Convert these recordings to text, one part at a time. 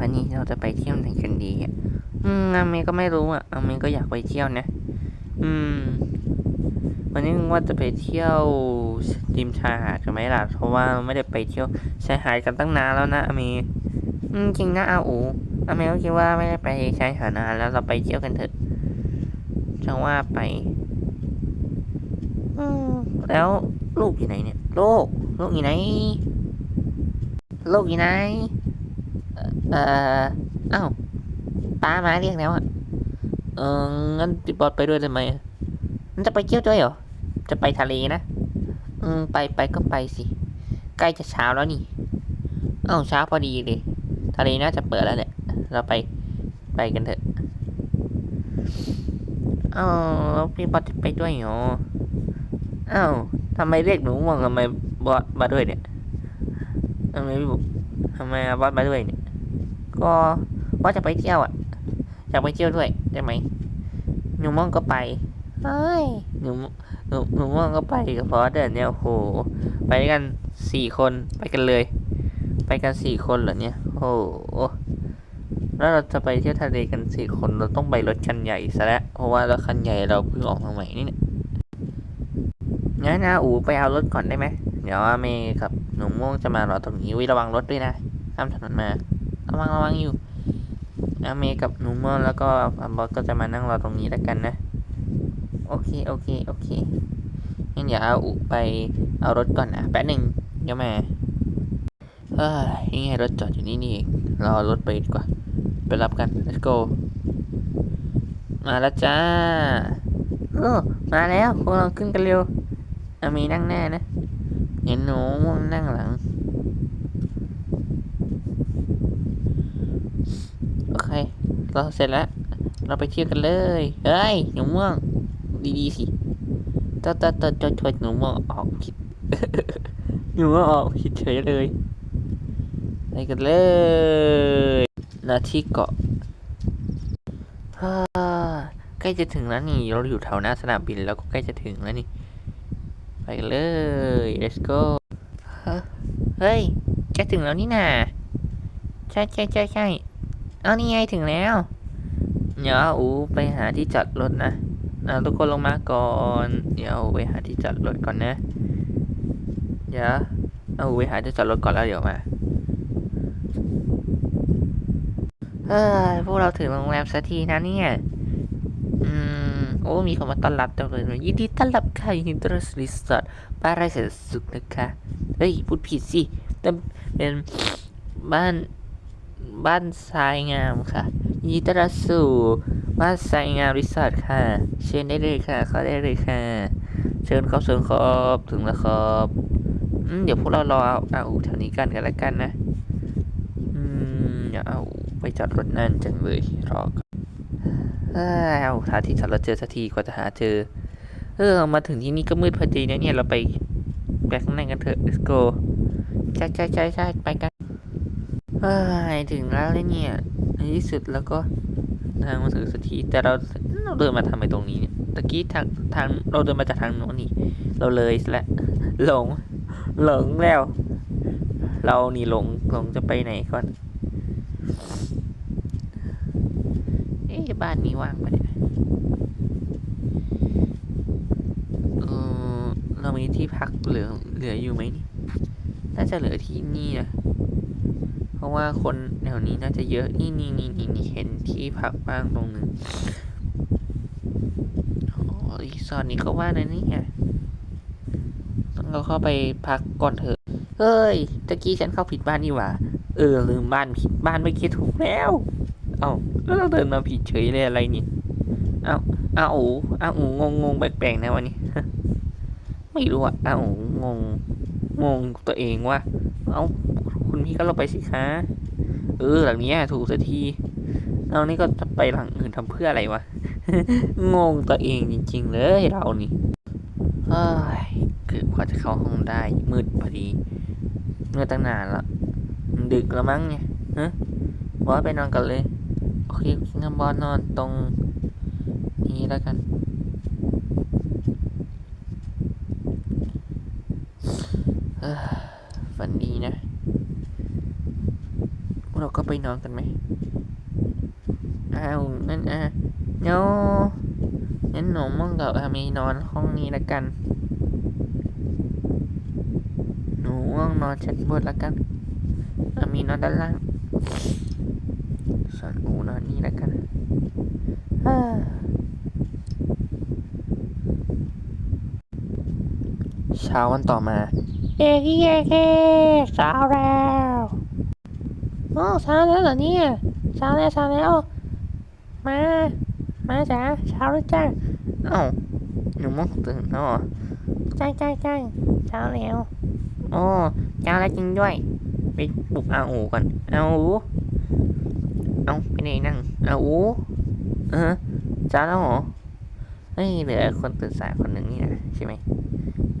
วันนี้เราจะไปเที่ยวไหนกันดีอะอืมอาเมก็ไม่รู้อะอาเมก็อยากไปเที่ยวนะ อืม วันนี้ว่าจะไปเที่ยวริมชายหาดกันไหมล่ะ เพราะว่าไม่ได้ไปเที่ยวชายหาดกันตั้งนานแล้วนะอาเมอืมจริงนะอาอูอาเมก็คิดว่าไม่ได้ไปชายหาดนานแล้วเราไปเที่ยวกันเถอะจังว่าไป อืมแล้วลูกอยู่ไหนเนี่ยลูกลูกอยู่ไหนลูกอยู่ไหน เอ่ออ้าวป้ามาเรียกแล้วอะเอองั้นพี่บอสไปด้วยได้ไหมมันจะไปเที่ยวด้วยเหรอ จะไปทะเลนะ อืม ไปไปก็ไปสิ ใกล้จะเช้าแล้วนี่ เอ้าเช้าพอดีเลย ทะเลน่าจะเปิดแล้วแหละ เราไปไปกันเถอะเอ้าแล้วพี่บอสจะไปด้วยเหรอเอ้าทำไมเรียกหนูม่วงทำไมบอสมาด้วยเนี่ยทำไมพี่บอกทำไมบอสมาด้วยเนี่ย ก็ว่าจะไปเที่ยวอะอยากไปเที่ยวด้วยได้ไหมหนูม่วงก็ไปเฮ้ยหนูหนูหนูม่วงก็ไปกับฟอสเดอร์เนี่ยโอ้โหไปกันสี่คนไปกันเลย ไปกันสี่คนเหรอเนี่ยโอ้โหแล้วเราจะไปเที่ยวทะเลกันสี่คนเราต้องไปรถคันใหญ่ซะแล้วเพราะว่ารถคันใหญ่เราเพิ่งออกมาใหม่นี่เนี่ยงั้นนะอูไปเอารถก่อนได้ไหมเดี๋ยวอาเมย์กับหนูม่วงจะมารอตรงนี้วิระวังรถด้วยนะข้ามถนนมา ระวังระวังอยู่อาเมกับหนูมอร์แล้วก็บอสก็จะมานั่งรอตรงนี้แล้วกันนะ โอเค โอเค โอเคงั้นเดี๋ยวเอาอุไปเอารถก่อนนะแป๊บหนึ่งเดี๋ยวมาเฮ้ยยังไงรถจอดอยู่นี่นี่เองรอรถไปดีกว่า ไปรับกัน let's go มาแล้วจ้าโอ้มาแล้วพวกเราขึ้นกันเร็วอาเมย์นั่งหน้านะเห็นหนูม่วงนั่งหลัง โอ เคเราเสร็จแล้ว เราไปเที่ยวกันเลย เฮ้ยหนูม่วง ดีๆสิตดตดตดจดจดหนูม่วงออกผิดหนูม่วงออกผิดเฉยเลยไปกันเลยนาที่เกาะใกล้จะถึงแล้วนี่ เราอยู่แถวหน้าสนามบินแล้วก็ใกล้จะถึงแล้วนี่ ไปกันเลย let's go เฮ้ยจะถึงแล้วนี่นาใช่ใช่ใช่ใช่ เอานี่ไงถึงแล้ว เดี๋ยวอูไปหาที่จอดรถนะอ่าทุกคนลงมาก่อน เดี๋ยวไปหาที่จอดรถก่อนนะ เดี๋ยวเอาไปหาที่จอดรถก่อนแล้วเดี๋ยวมาเฮ้ยพวกเราถึงโรงแรมสักทีนะเนี่ย อืม โอ้ มีคนมาต้อนรับจังเลยยินดีต้อนรับค่ะยินดีต้อนรับรีสอร์ทบ้านไร่แสนสุขนะคะ เฮ้ย พูดผิดสิแต่เป็นบ้าน บ้านทรายงามค่ะยินดีต้อนรับสู่บ้านทรายงามรีสอร์ทค่ะ เชิญได้เลยค่ะ เข้าได้เลยค่ะ เชิญครับเชิญครับถึงแล้วครับอืมเดี๋ยวพวกเรารอเอาเอาแถวนี้กันกันแล้วกันนะ อืมอย่าเอาไปจอดรถนั่นจังเลยรอก่อนเอาหาที่จอดรถเจอสักทีกว่าจะหาเจอ เออมาถึงที่นี่ก็มืดพอดีนะเนี่ยเราไปไปข้างในกันเถอะ let's go ใช่ใช่ใช่ใช่ไปกัน เฮ้ยถึงแล้วเลยเนี่ยในที่สุดแล้วก็ทางมาถึงสักทีแต่เราเราเดินมาทำไมตรงนี้เนี่ยตะกี้ทางทางเราเดินมาจากทางโน้นนี่ เราเลยและหลงหลงแล้ว เรานี่หลงหลงจะไปไหนก่อนเอ๊ะบ้านนี้ว่างปะเนี่ยเออเรามีที่พักเหลือเหลืออยู่ไหมนี่น่าจะเหลือที่นี่นะ เพราะว่าคนแถวนี้น่าจะเยอะ นี่นี่นี่นี่นี่เห็นที่พักบ้างตรงนึงอรีสอร์ทนี้ก็ว่านะนี่ยต้องเราเข้าไปพักก่อนเถอะ เฮ้ย ตะกี้ฉันเข้าผิดบ้านนี่หว่า เออ ลืมบ้านผิดบ้านไม่คิดถูกแล้ว เอ้าแล้วเราเดินมาผิดเฉยเลยอะไรนี่ เอ้าอ้าวอูอ้าวอูงงงงแปลกๆนะวันนี้ ไม่รู้อะอ้าวงง งงตัวเองว่า เอ้า คุณพี่ก็ลงไปสิคะเออหลังนี้ถูกสักทีเอานี่ก็จะไปหลังอื่นทำเพื่ออะไรวะงงตัวเองจริง ๆ เลยเรานี่เฮ้ยเกือกว่าจะเข้าห้องได้มืดพอดีเมื่อตั้งนานละดึกแล้วมั้งเนี่ยฮะบอสไปนอนกันเลยโอเคงั้นบอสนอนตรงนี้แล้วกันเอ้อฝันดีนะ วกเราก็ไปนอนกันไหมอ้าวงั้นอะโนงั้นหนูม่งกับอามีนอนห้องนี้ละกัน หนูม่งนอนชั้นบนละกันอามีนอนด้านล่างส่วนอูนอนนี่ละกันเช้าวันต่อมา เอ๊ะเอ๊ะเอ๊ะเช้าแล้ว โอ้เช้าแล้วเหรอเนี่ยเช้าแล้วเช้าแล้ว มา มาจ้าเช้าแล้วจ้าเอ้าหนูม่วงตื่นแล้วเหรอจ้าจ้าจ้าเช้าแล้วโอ้เช้าแล้วจริงด้วย ไปปลุกอาอูก่อนอาอูเอาไปไหนนั่งอาอูเออเช้าแล้วเหรอเฮ้ยเหลือคนตื่นสายคนหนึ่งนี่นะใช่ไหม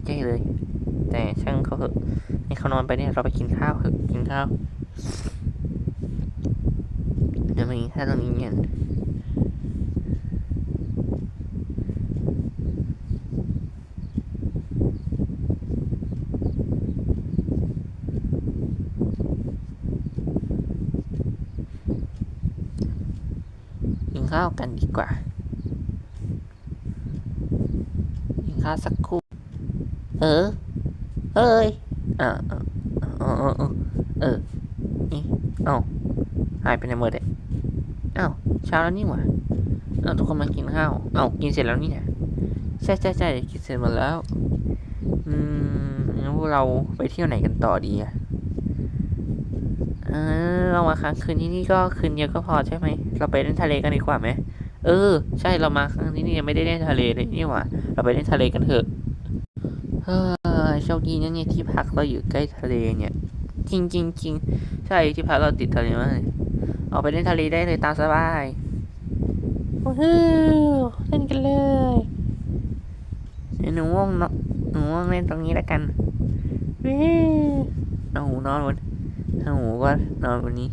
ใช่เลย แต่ช่างเขาเถอะให้เขานอนไปเนี่ยเราไปกินข้าวเถอะกินข้าว เดี๋ยวไปกินข้าตรงนี้เนี่ยกินข้าวกันดีกว่ากินข้าวสักครู่ เออ เอ้ยอ่าเออเออเออเออเออนี่เอ้าหายไปไหนหมดเลย อ้าวเช้าแล้วนี่หว่าเอ้าทุกคนมากินข้าวเอ้ากินเสร็จแล้วนี่นะใช่ใช่ใช่กินเสร็จหมดแล้ว อืมงั้นพวกเราไปเที่ยวไหนกันต่อดีอะเออเรามาค้างคืนที่นี่ก็คืนเดียวก็พอใช่ไหม เราไปเล่นทะเลกันดีกว่าไหมเออ ใช่เรามาครั้งที่นี่ยังไม่ได้เล่นทะเลเลยนี่หว่า เราไปเล่นทะเลกันเถอะเฮ้ยโชคดีนะเนี่ยที่พักเราอยู่ใกล้ทะเลเนี่ย จริงจริงจริงใช่ที่พักเราติดทะเลมากเลย ออกไปเล่นทะเลได้เลยตามสบายโอ้โหเล่นกันเลยเดี๋ยวหนูง่วงเนอะหนูง่วงเล่นตรงนี้แล้วกันวิวเอาหูนอนบนเอาหูก็นอนบนนี้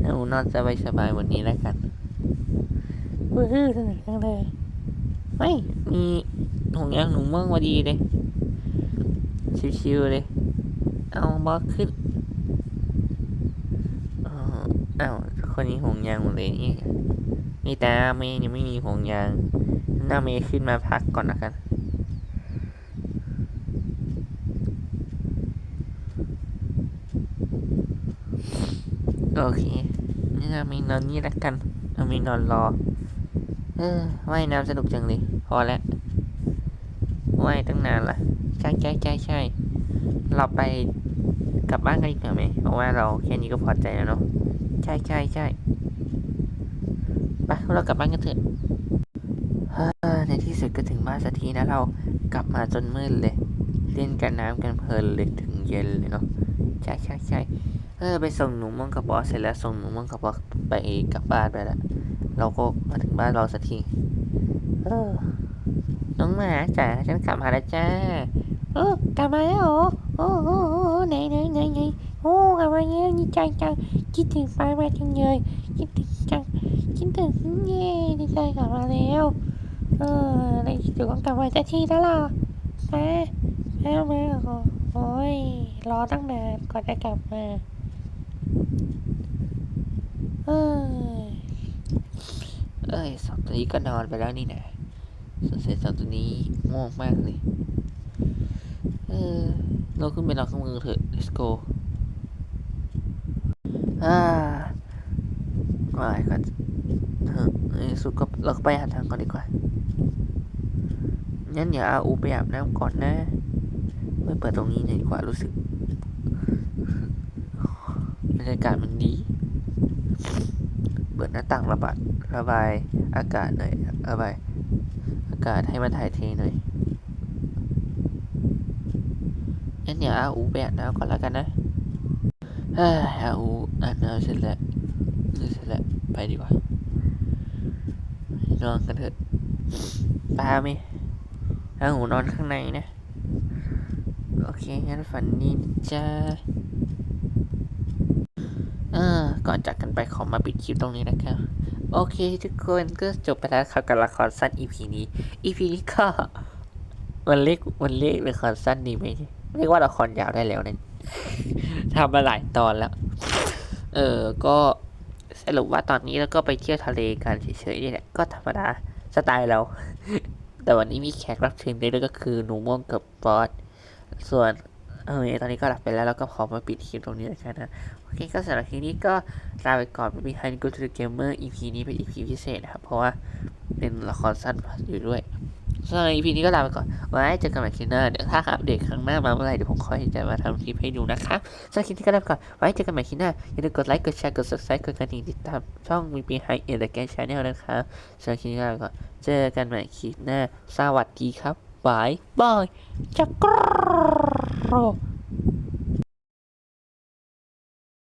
เอาหูนอนสบายสบายๆบนนี้แล้วกันวู้ฮู้สนุกจังเลยเฮ้ยมีห่วงยางหนูม่วงพอดีเลย ชิวๆเลย เอาบล็อกขึ้นเอ้าวคนนี้ห่วงยางหมดเลยนี่มีแต่เมย์ยังไม่มีห่วงยางหน้าเมย์ขึ้นมาพักก่อนละกันโอเคนี่อาเมย์นอนนี่ละกันอาเมย์นอนรอ เออว่ายน้ำสนุกจังเลย พอแล้วว่ายตั้งนานละ ช่ใช่ใช่ใช่เราไปกลับบ้านกันดีกว่าไหมเพราะว่าเราแค่นี้ก็พอใจแล้วเนาะใช่ใช่ใช่ไปเรากลับบ้านกันเถอะในที่สุดก็ถึงบ้านสักทีนะเรากลับมาจนมืดเลย เล่นกันน้ำกันเพลินเลยถึงเย็นเลยเนาะใช่ใช่ใช่เออไปส่งหนูม่วงกับบอสเสร็จแล้วส่งหนูม่วงกับบอสไปกลับบ้านไปแล้วเราก็มาถึงบ้านเราสักทีเออ น้องหมาจ๋าฉันกลับมาแล้วจ้าเออกลับมาแล้วเหรอโอ้โหไหนไหนไหนไหนโอ้กลับมาแล้วดีใจจังคิดถึงป้ามาจังเลยคิดถึงจังคิดถึงเย่ดีใจกลับมาแล้วเออในที่สุดก็กลับมาสักทีแล้วล่ะมามามาโอ้ยรอตั้งนานก่อนจะกลับมาเออเอ้ยสองตัวนี้ก็นอนไปแล้วนี่นะ สงสัยสองตัวนี้ง่วงมากเลย เออ เราขึ้นไปนอนข้างมือเถอะ let's go อ่าวไงกันเถอะสุดก็เราก็ไปหาทางก่อนดีกว่า งั้นเดี๋ยวอาอูไปอาบน้ำก่อนนะ ไม่เปิดตรงนี้หน่อยดีกว่ารู้สึกบรรยากาศมันดี เปิดหน้าต่างระบายระบายอากาศหน่อยระบาย กาศให้มันถ่ายเทหน่อยงั้นเดี๋ยวอาอูไปอาบน้ำก่อนแล้วกันนะเฮ้ยอาอูอาบน้ำเสร็จแล้วเสร็จแล้วไปดีกว่านอนกันเถอะปาไหมอาอูนอนข้างในนะ โอเคงั้นฝันดีจ้าเออก่อนจากกันไปขอมาปิดคลิปตรงนี้นะครับ โอเคทุกคนก็จบไปแล้วครับกับละครสั้น EP นี้ EP นี้ก็มันเรียกมันเรียกละครสั้นดีไหมเรียกว่าละครยาวได้แล้วเนี่ยทำมาหลายตอนแล้ว เออก็สรุปว่าตอนนี้เราก็ไปเที่ยวทะเลกันเฉยๆนี่แหละก็ธรรมดาสไตล์เรา แต่วันนี้มีแขกรับเชิญด้วยก็คือหนูม่วงกับบอสส่วน เออตอนนี้ก็หลับไปแล้วแล้วก็พอมาปิดคลิปตรงนี้แล้วกันนะโอเคก็สำหรับคลิปนี้ก็ลาไปก่อนไม่มีใคร Go to the Gamer EP นี้เป็น EP พิเศษนะครับ เพราะว่าเป็นละครสั้นอยู่ด้วยสำหรับ EP นี้ก็ลาไปก่อนไว้เจอกันใหม่คลิปหน้าเดี๋ยวถ้าอัปเดตครั้งหน้ามาเมื่อไหร่เดี๋ยวผมค่อยจะมาทำคลิปให้ดูนะครับสำหรับคลิปนี้ก็ลาไปก่อนไว้เจอกันใหม่คลิปหน้าอย่าลืมกดไลค์กดแชร์กด subscribe กดกระดิ่งติดตามช่อง VP High End The Gang Channel นะครับสำหรับคลิปนี้ก็ลาไปก่อนเจอกันใหม่คลิปหน้าสวัสดีครับบายบายจะกร อ